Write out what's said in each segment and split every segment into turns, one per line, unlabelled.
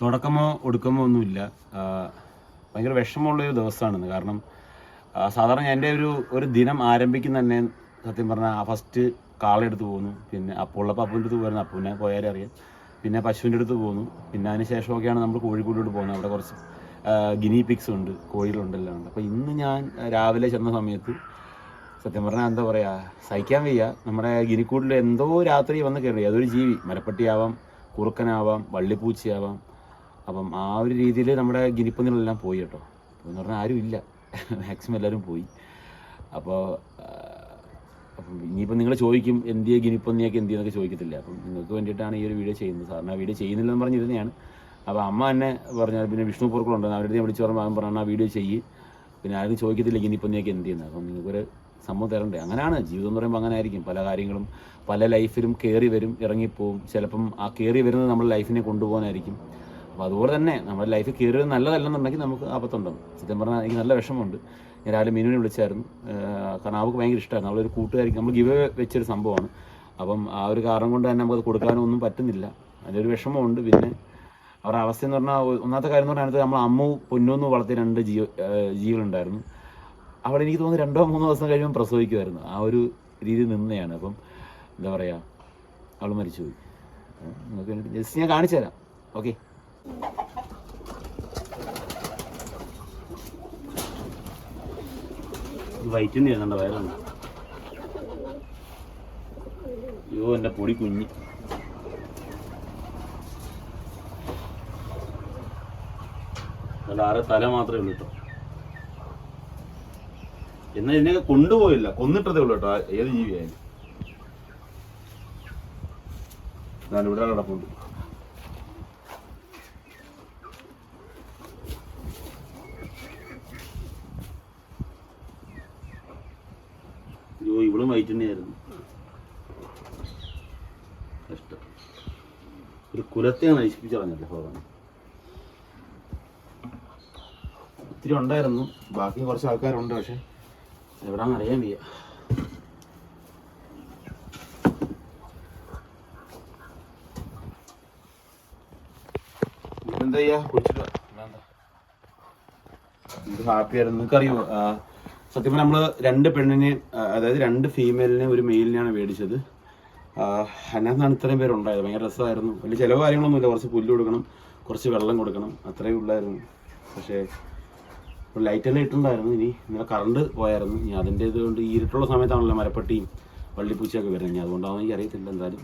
തുടക്കമോ ഒടുക്കമോ ഒന്നുമില്ല. ഭയങ്കര വിഷമമുള്ള ഒരു ദിവസമാണെന്ന്. കാരണം സാധാരണ എന്റെ ഒരു ഒരു ദിനം ആരംഭിക്കുന്ന തന്നെ സത്യം പറഞ്ഞാൽ ആ ഫസ്റ്റ് കാളെടുത്ത് പോകുന്നു. പിന്നെ അപ്പുള്ള അപ്പൂന്റെ അടുത്ത് പോയിരുന്നു. അപ്പൂനെ പോയാലേ അറിയാം. പിന്നെ പശുവിന്റെ അടുത്ത് പോകുന്നു. പിന്നെ അതിന് ശേഷമൊക്കെയാണ് നമ്മൾ കോഴിക്കോടിലോട്ട് പോകുന്നത്. അവിടെ കുറച്ച് ഗിനി പിക്സ് ഉണ്ട് കോഴികളുണ്ട് എല്ലാം ഉണ്ട്. അപ്പോൾ ഇന്ന് ഞാൻ രാവിലെ ചെന്ന സമയത്ത് സത്യം പറഞ്ഞാൽ എന്താ പറയുക സഹിക്കാൻ വയ്യ. നമ്മുടെ ഗിനിക്കൂട്ടിൽ എന്തോ രാത്രി വന്ന് കയറി. അതൊരു ജീവി. മരപ്പട്ടിയാവാം കുറുക്കനാവാം വള്ളിപ്പൂച്ചയാവാം അപ്പം ആ ഒരു രീതിയിൽ നമ്മുടെ ഗിനിപ്പന്നികളെല്ലാം പോയി കേട്ടോ. എന്ന് പറഞ്ഞാൽ ആരും ഇല്ല. മാക്സിമം എല്ലാവരും പോയി. അപ്പോൾ അപ്പം ഇനിയിപ്പോൾ നിങ്ങൾ ചോദിക്കും എന്തിയെ ഗിനിപ്പന്നിയൊക്കെ എന്തിയെന്നൊക്കെ ചോദിക്കത്തില്ല. അപ്പം നിങ്ങൾക്ക് വേണ്ടിയിട്ടാണ് ഈ ഒരു വീഡിയോ ചെയ്യുന്നത്. സാറിന് ആ വീഡിയോ ചെയ്യുന്നില്ലെന്ന് പറഞ്ഞിരുന്നതാണ് അപ്പോൾ അമ്മ എന്നെ പറഞ്ഞാൽ പിന്നെ വിഷ്ണു പൂർക്കളുണ്ട് അവരുടെ വിളിച്ച് പറഞ്ഞാൽ അവൻ പറഞ്ഞു ആ വീഡിയോ ചെയ്യ്. പിന്നെ ആരും ചോദിക്കത്തില്ല ഗിനിപ്പന്നിയൊക്കെ എന്ത് ചെയ്യുന്നത് അപ്പം നിങ്ങൾക്കൊരു സംഭവം തരണ്ടേ? അങ്ങനെയാണ് ജീവിതം എന്ന് പറയുമ്പോൾ അങ്ങനെ ആയിരിക്കും പല കാര്യങ്ങളും പല ലൈഫിലും കയറി വരും ഇറങ്ങിപ്പോവും. ചിലപ്പം ആ കയറി വരുന്നത് നമ്മുടെ ലൈഫിനെ കൊണ്ടുപോകാനായിരിക്കും. അപ്പോൾ അതുപോലെ തന്നെ നമ്മുടെ ലൈഫ് കയറിയത് നല്ലതല്ലെന്നുണ്ടെങ്കിൽ നമുക്ക് ആപത്തുണ്ടാവും. സത്യം പറഞ്ഞാൽ എനിക്ക് നല്ല വിഷമമുണ്ട്. ഞാൻ രാവിലെ മീനുവിനെ വിളിച്ചായിരുന്നു. കാരണം അവൾക്ക് ഭയങ്കര ഇഷ്ടമായിരുന്നു അവളൊരു കൂട്ടുകാരിക്ക് നമ്മൾ ഗിവ് വെച്ചൊരു സംഭവമാണ്. അപ്പം ആ ഒരു കാരണം കൊണ്ട് തന്നെ നമുക്കത് കൊടുക്കാനോ ഒന്നും പറ്റുന്നില്ല. അതിന്റെ ഒരു വിഷമമുണ്ട്. പിന്നെ അവരുടെ അവസ്ഥ എന്ന് പറഞ്ഞാൽ ഒന്നാമത്തെ കാര്യം എന്ന് പറഞ്ഞാൽ നമ്മൾ അമ്മു പൊന്നൂന്ന് വളർത്തിയ രണ്ട് ജീവ ജീവികളുണ്ടായിരുന്നു. അവിടെ എനിക്ക് തോന്നുന്നു രണ്ടോ മൂന്നോ ദിവസം കഴിയുമ്പോൾ പ്രസവിക്കുമായിരുന്നു. ആ ഒരു രീതി നിന്നെയാണ്. അപ്പം എന്താ പറയുക അവൾ മരിച്ചുപോയി. നിങ്ങൾക്ക് ജസ്റ്റ് ഞാൻ കാണിച്ചു തരാം ഓക്കെ. വൈറ്റ് തന്നെയാണ് വയറുണ്ട് അയ്യോ എന്റെ പൊടി കുഞ്ഞി. ആരെ തല മാത്രമേ ഉള്ളൂ കേട്ടോ. എന്നാൽ ഇതിനെ കൊണ്ടുപോയില്ല. കൊന്നിട്ടതേ ഉള്ളൂ കേട്ടോ ഏത് ജീവിയായാലും. ഞാൻ ഇവിടെ കിടപ്പുണ്ട് അയ്യോ ഇവളും വൈറ്റ് തന്നെയായിരുന്നു. കഷ്ടം ഒരു കുലത്തെയാണ് നശിപ്പിച്ചു പറഞ്ഞത് ഭഗവാൻ. ഒത്തിരി ഉണ്ടായിരുന്നു. ബാക്കി കുറച്ച് ആൾക്കാരുണ്ട് പക്ഷെ എവിടാന്ന് അറിയാൻ വയ്യ. എന്താ? ചെയ്യാ കുടിച്ചിട്ട് ഹാപ്പി ആയിരുന്നു സത്യം നമ്മൾ രണ്ട് പെണ്ണിനെ ആ, അതായത് രണ്ട് ഫീമെയിലിനെ ഒരു മെയിലിനെയാണ് മേടിച്ചത് അതിനകത്താണ് ഇത്രയും പേരുണ്ടായത്. ഭയങ്കര രസമായിരുന്നു. വലിയ ചിലവ് കാര്യങ്ങളൊന്നുമില്ല. കുറച്ച് പുല്ല് കൊടുക്കണം കുറച്ച് വെള്ളം കൊടുക്കണം. അത്രയും ഉള്ളായിരുന്നു. പക്ഷേ ലൈറ്റെല്ലാം ഇട്ടുണ്ടായിരുന്നു ഇനി ഇന്നലെ കറണ്ട് പോയായിരുന്നു. ഇനി അതിന്റെ ഇത് കൊണ്ട് ഈ ഇരുട്ടുള്ള സമയത്താണല്ലോ മരപ്പട്ടിയും വള്ളിപ്പൂച്ചയൊക്കെ വരുന്നത്. ഇനി അതുകൊണ്ടാണെന്ന് എനിക്ക് അറിയത്തില്ല എന്തായാലും.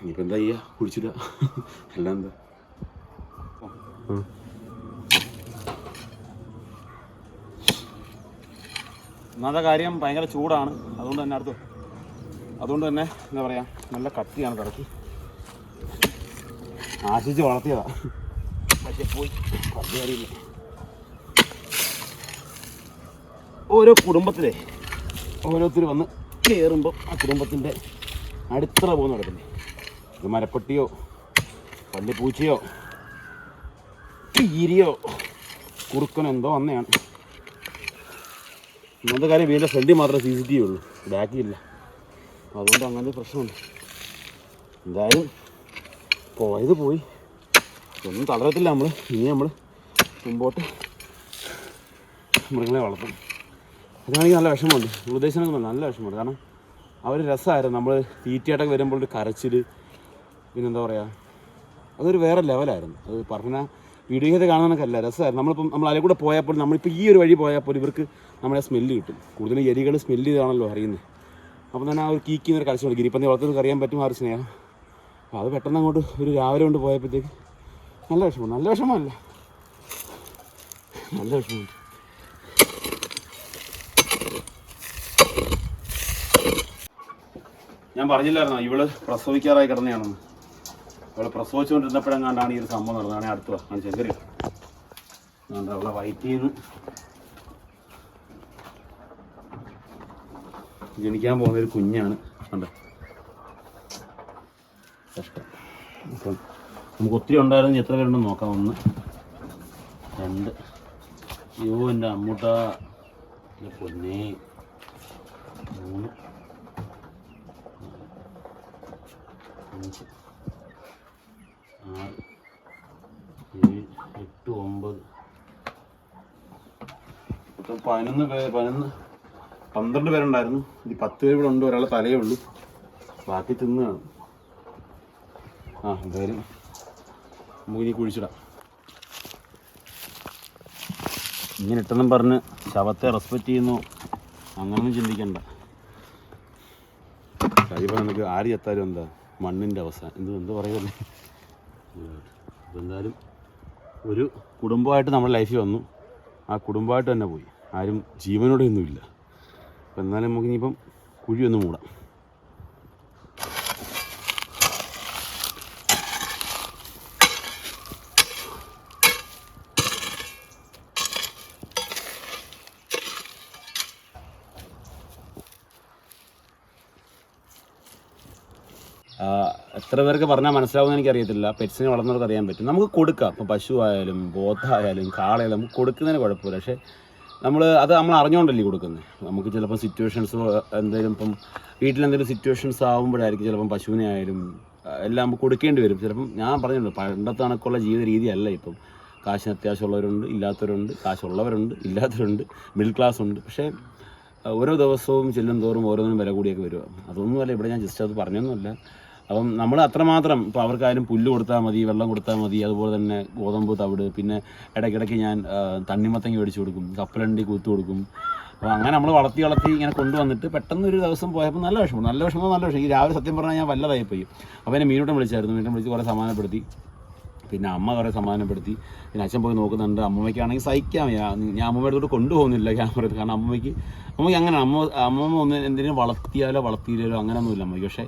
ഇനിയിപ്പോൾ എന്താ ചെയ്യുക കുഴിച്ചിടുക എല്ലാം എന്താ? ഒന്നാമത്തെ കാര്യം ഭയങ്കര ചൂടാണ്. അതുകൊണ്ട് തന്നെ അടുത്ത് അതുകൊണ്ട് തന്നെ എന്താ പറയുക നല്ല കത്തിയാണ് കിടക്കി ആശിച്ച് വളർത്തിയതാ. പക്ഷേ പോയി. കാര്യമില്ല ഓരോ കുടുംബത്തിലെ ഓരോരുത്തർ വന്ന് കയറുമ്പോൾ ആ കുടുംബത്തിന്റെ അടിത്തറ പോകുന്ന കിടക്കില്ലേ ഇത് മരപ്പെട്ടിയോ പള്ളിപ്പൂച്ചയോ ഈരിയോ കുറുക്കനെന്തോ വന്നെയാണ്. ഇന്നത്തെ കാര്യം വീടിന്റെ ഫ്രണ്ടിൽ മാത്രമേ സി സി ടി വി ഉള്ളൂ. ബാക്കിയില്ല. അതുകൊണ്ട് അങ്ങനെ പ്രശ്നമുണ്ട്. എന്തായാലും പോയത് പോയി. ഒന്നും തളരത്തില്ല നമ്മൾ ഇനി നമ്മൾ മുമ്പോട്ട് മൃഗങ്ങളെ വളർത്തും. അതാണെങ്കിൽ നല്ല വിഷമമുണ്ട്. നമ്മൾ നല്ല വിഷമമുണ്ട്. കാരണം അവർ രസമായിരുന്നു. നമ്മൾ തീറ്റയായിട്ടൊക്കെ വരുമ്പോൾ ഒരു കരച്ചിൽ പിന്നെന്താ പറയുക അതൊരു വേറെ ലെവലായിരുന്നു. അത് പറഞ്ഞാൽ വീഡിയോ ചെയ്ത് കാണാനൊക്കെ അല്ല രസമായിരുന്നു. നമ്മളിപ്പം നമ്മൾ അതിൽ കൂടെ പോയപ്പോൾ നമ്മളിപ്പോൾ ഈ ഒരു വഴി പോയപ്പോൾ ഇവർക്ക് നമ്മളെ സ്മെല്ല് കിട്ടും. കൂടുതലും എലികൾ സ്മെല്ല് ചെയ്താണല്ലോ അറിയുന്നത് അപ്പം തന്നെ ആ ഒരു കീക്കുന്ന ഒരു കരച്ചിലുണ്ട് ഗിരിപ്പന്നി വളർത്തുന്നവർക്ക് അറിയാൻ പറ്റും ആ ഒരു സ്നേഹം. അപ്പോൾ അത് പെട്ടെന്ന് അങ്ങോട്ട് ഒരു രാവിലെ കൊണ്ട് പോയപ്പോഴത്തേക്ക് നല്ല വിഷമം. നല്ല വിഷമമല്ല. നല്ല വിഷമമുണ്ട്. ഞാൻ പറഞ്ഞില്ലായിരുന്നോ ഇവൾ പ്രസവിക്കാറായി കിടന്നെയാണെന്ന്. അവളെ പ്രസവിച്ചുകൊണ്ടിരുന്നപ്പോഴെങ്ങാണ്ടാണ് ഈ ഒരു സംഭവം നടന്നതാണ് അടുത്തുവാ ചെങ്കരി അവളെ വയറ്റിൽ ജനിക്കാൻ പോകുന്ന ഒരു കുഞ്ഞാണ്. കണ്ടോ? കഷ്ടം. നമുക്ക് ഒത്തിരി ഉണ്ടായിരുന്നു എത്ര പേരുണ്ടെന്ന് നോക്കാം. ഒന്ന് രണ്ട്. അയ്യോ എന്റെ അമ്മൂട്ട. പൊന്നേ. മൂന്ന്. അഞ്ച്. ആറ്. ഏഴ് എട്ട് ഒമ്പത്. പതിനൊന്ന് പേര് പതിനൊന്ന് പന്ത്രണ്ട് പേരുണ്ടായിരുന്നു. ഇത് പത്ത് പേര് ഇവിടെ ഉണ്ട്. ഒരാളെ തലയേ ഉള്ളൂ. ബാക്കി തിന്നാണ്. ആ എന്തായാലും നമുക്ക് കുഴിച്ചിടാം. ഇങ്ങനെ ഇട്ടെന്നും പറഞ്ഞ് ശവത്തെ റെസ്പെക്റ്റ് ചെയ്യുന്നു. അങ്ങനൊന്നും ചിന്തിക്കണ്ട. കഴിയുമ്പോൾ നമുക്ക് ആര് ചത്താലും എന്താ? മണ്ണിന്റെ അവസ്ഥ. എന്ത് എന്ത് പറയുമല്ലേ എന്തായാലും ഒരു കുടുംബമായിട്ട് നമ്മുടെ ലൈഫിൽ വന്നു. ആ കുടുംബമായിട്ട് തന്നെ പോയി. ആരും ജീവനോടെ ഒന്നുമില്ല അപ്പം എന്നാലും നമുക്ക് ഇനിയിപ്പം കുഴി ഒന്ന് മൂടാം. എത്ര പേർക്ക് പറഞ്ഞാൽ മനസ്സിലാവുമെന്ന് എനിക്കറിയത്തില്ല. പെറ്റ്സിനെ വളർന്നവർക്ക് അറിയാൻ പറ്റും. നമുക്ക് കൊടുക്കാം. ഇപ്പോൾ പശു ആയാലും പോത്തായാലും കാളയായാലും നമുക്ക് കൊടുക്കുന്നതിന് കുഴപ്പമില്ല. പക്ഷേ നമ്മൾ അത് നമ്മൾ അറിഞ്ഞുകൊണ്ടല്ലേ കൊടുക്കുന്നത് നമുക്ക് ചിലപ്പോൾ സിറ്റുവേഷൻസ് എന്തെങ്കിലും ഇപ്പം വീട്ടിലെന്തെങ്കിലും സിറ്റുവേഷൻസ് ആകുമ്പോഴായിരിക്കും ചിലപ്പം പശുവിനെ ആയാലും എല്ലാം കൊടുക്കേണ്ടി വരും. ചിലപ്പം ഞാൻ പറഞ്ഞല്ലോ പണ്ടത്തെ കണക്കുള്ള ജീവിത രീതിയല്ല ഇപ്പം. കാശിന് അത്യാവശ്യമുള്ളവരുണ്ട് ഇല്ലാത്തവരുണ്ട് കാശുള്ളവരുണ്ട് ഇല്ലാത്തവരുണ്ട് മിഡിൽ ക്ലാസ് ഉണ്ട്. പക്ഷേ ഓരോ ദിവസവും ചെല്ലും തോറും ഓരോന്നിനും വില കൂടിയൊക്കെ വരിക. അതൊന്നുമല്ല ഇവിടെ ഞാൻ ജസ്റ്റ് അത് പറഞ്ഞൊന്നുമല്ല. അപ്പം നമ്മൾ അത്രമാത്രം ഇപ്പോൾ അവർക്കാരും പുല്ല് കൊടുത്താൽ മതി വെള്ളം കൊടുത്താൽ മതി അതുപോലെ തന്നെ ഗോതമ്പ് തവിട് പിന്നെ ഇടയ്ക്കിടയ്ക്ക് ഞാൻ തണ്ണിമത്തങ്ങി മേടിച്ചു കൊടുക്കും കപ്പലണ്ടി കൂത്തു കൊടുക്കും. അപ്പോൾ അങ്ങനെ നമ്മൾ വളർത്തി വളർത്തി ഇങ്ങനെ കൊണ്ടുവന്നിട്ട് പെട്ടെന്ന് ഒരു ദിവസം പോയപ്പോൾ നല്ല വിഷമം നല്ല വിഷമം നല്ല വിഷമം. ഈ രാവിലെ സത്യം പറഞ്ഞാൽ ഞാൻ വല്ലതായി പോയി അപ്പോൾ എന്നെ മീനോട്ടം വിളിച്ചായിരുന്നു മീനോട്ടം വിളിച്ച് കുറേ സമാധാനപ്പെടുത്തി. പിന്നെ അമ്മ കുറേ സമാധാനപ്പെടുത്തി. പിന്നെ അച്ഛൻ പോയി നോക്കുന്നുണ്ട് അമ്മയ്ക്കാണെങ്കിൽ സഹിക്കാം ഞാൻ അമ്മയുടെ അടുത്തോട്ട് കൊണ്ടുപോകുന്നില്ല ക്യാമറ കാരണം അമ്മയ്ക്ക് അമ്മയ്ക്ക് അങ്ങനെ അമ്മ അമ്മമ്മ ഒന്ന് എന്തെങ്കിലും വളർത്തിയാലോ വളർത്തിയില്ലാലോ അങ്ങനെയൊന്നുമില്ല അമ്മയ്ക്ക്. പക്ഷേ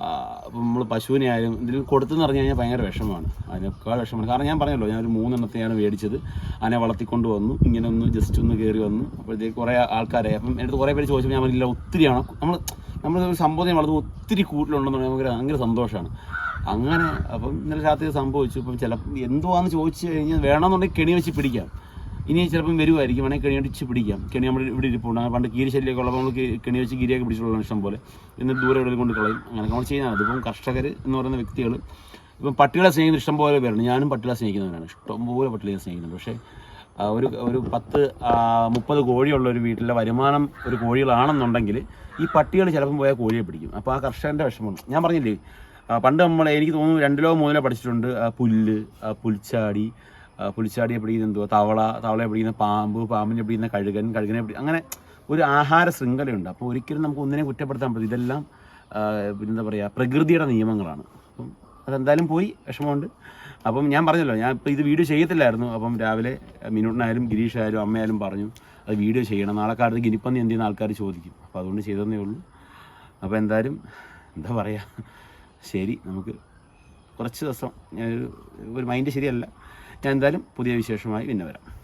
നമ്മൾ പശുവിനെ ആയാലും ഇതിൽ കൊടുത്തെന്ന് പറഞ്ഞു കഴിഞ്ഞാൽ ഭയങ്കര വിഷമമാണ്. അതിനേക്കാൾ വിഷമമാണ്. കാരണം ഞാൻ പറഞ്ഞല്ലോ ഞാനൊരു മൂന്നെണ്ണത്തെയാണ് മേടിച്ചത്. അതിനെ വളർത്തിക്കൊണ്ട് വന്നു. ഇങ്ങനെ ഒന്ന് ജസ്റ്റ് ഒന്ന് കയറി വന്നു. അപ്പോഴത്തേക്ക് കുറേ ആൾക്കാരെ അപ്പം എന്റെ കുറേ പേര് ചോദിച്ചപ്പോൾ ഞാൻ പറഞ്ഞില്ല ഒത്തിരിയാണ് നമ്മൾ നമ്മൾ ഒരു സംഭവം വളർത്തുമ്പോൾ ഒത്തിരി കൂട്ടിലുണ്ടെന്ന് പറഞ്ഞാൽ ഭയങ്കര ഭയങ്കര സന്തോഷമാണ്. അങ്ങനെ അപ്പം ഇന്നലെ രാത്രി സംഭവിച്ചു. ഇപ്പം ചിലപ്പം എന്തുവാന്ന് ചോദിച്ചു കഴിഞ്ഞാൽ വേണമെന്നുണ്ടെങ്കിൽ കെണി വെച്ച് പിടിക്കാം. ഇനി ചിലപ്പം വരുമായിരിക്കും വേണമെങ്കിൽ കെണി അടിച്ച് പിടിക്കാം. കെണി നമ്മൾ ഇവിടെ ഇരിപ്പുണ്ട്. പണ്ട് കീരി ശല്യമൊക്കെ ഉള്ളപ്പോൾ നമ്മൾ കെണി വെച്ച് കീരിയൊക്കെ പിടിച്ചിട്ടുള്ള ഇഷ്ടം പോലെ. എന്നിട്ട് ദൂരെ എവിടെയും കൊണ്ട് കളയും. അങ്ങനെ നമ്മൾ ചെയ്യുന്നതാണ്. അതിപ്പം കർഷകർ എന്ന് പറയുന്ന വ്യക്തികൾ ഇപ്പം പട്ടികളെ സ്നേഹിക്കുന്ന ഇഷ്ടം പോലെ പേരുണ്ട്. ഞാനും പട്ടികളെ സ്നേഹിക്കുന്നവരാണ്. ഇഷ്ടംപോലെ പട്ടികളെ സ്നേഹിക്കുന്നുണ്ട്. പക്ഷേ ഒരു ഒരു പത്ത് മുപ്പത് കോഴിയുള്ള ഒരു വീട്ടിലെ വരുമാനം ഒരു കോഴികളാണെന്നുണ്ടെങ്കിൽ ഈ പട്ടികൾ ചിലപ്പം പോയാൽ കോഴിയെ പിടിക്കും. അപ്പോൾ ആ കർഷകന്റെ വിഷമമാണ് ഞാൻ പറഞ്ഞില്ലേ പണ്ട് നമ്മൾ എനിക്ക് തോന്നുന്നു രണ്ടിലോ മൂന്നിലോ പഠിച്ചിട്ടുണ്ട്. പുല്ല് പുൽച്ചാടി ആ, പുൽച്ചാടിയെ പിടിക്കുന്ന എന്തുവാ തവള തവളയെ പിടിക്കുന്ന പാമ്പ് പാമ്പിനെ പിടിക്കുന്ന കഴുകൻ കഴുകനെ പിടി അങ്ങനെ ഒരു ആഹാര ശൃംഖലയുണ്ട്. അപ്പോൾ ഒരിക്കലും നമുക്ക് ഒന്നിനെ കുറ്റപ്പെടുത്താൻ പറ്റും ഇതെല്ലാം പിന്നെന്താ പറയുക പ്രകൃതിയുടെ നിയമങ്ങളാണ്. അപ്പം അതെന്തായാലും പോയി വിഷമമുണ്ട്. അപ്പം ഞാൻ പറഞ്ഞല്ലോ ഞാൻ ഇപ്പോൾ ഇത് വീഡിയോ ചെയ്യത്തില്ലായിരുന്നു. അപ്പം രാവിലെ മിനുട്ടിനായാലും ഗിരീഷായാലും അമ്മയായാലും പറഞ്ഞു അത് വീഡിയോ ചെയ്യണം. നാളെ കാലത്ത് ഗിനിപ്പന്നി എന്ത് ചെയ്യുന്ന? ആൾക്കാർ ചോദിക്കും. അപ്പോൾ അതുകൊണ്ട് ചെയ്തതന്നേ ഉള്ളൂ. അപ്പോൾ എന്തായാലും എന്താ പറയുക ശരി നമുക്ക് കുറച്ച് ദിവസം ഒരു മൈൻഡ് ശരിയല്ല. ഞാൻ എന്തായാലും പുതിയ വിശേഷമായി പിന്നെ വരാം.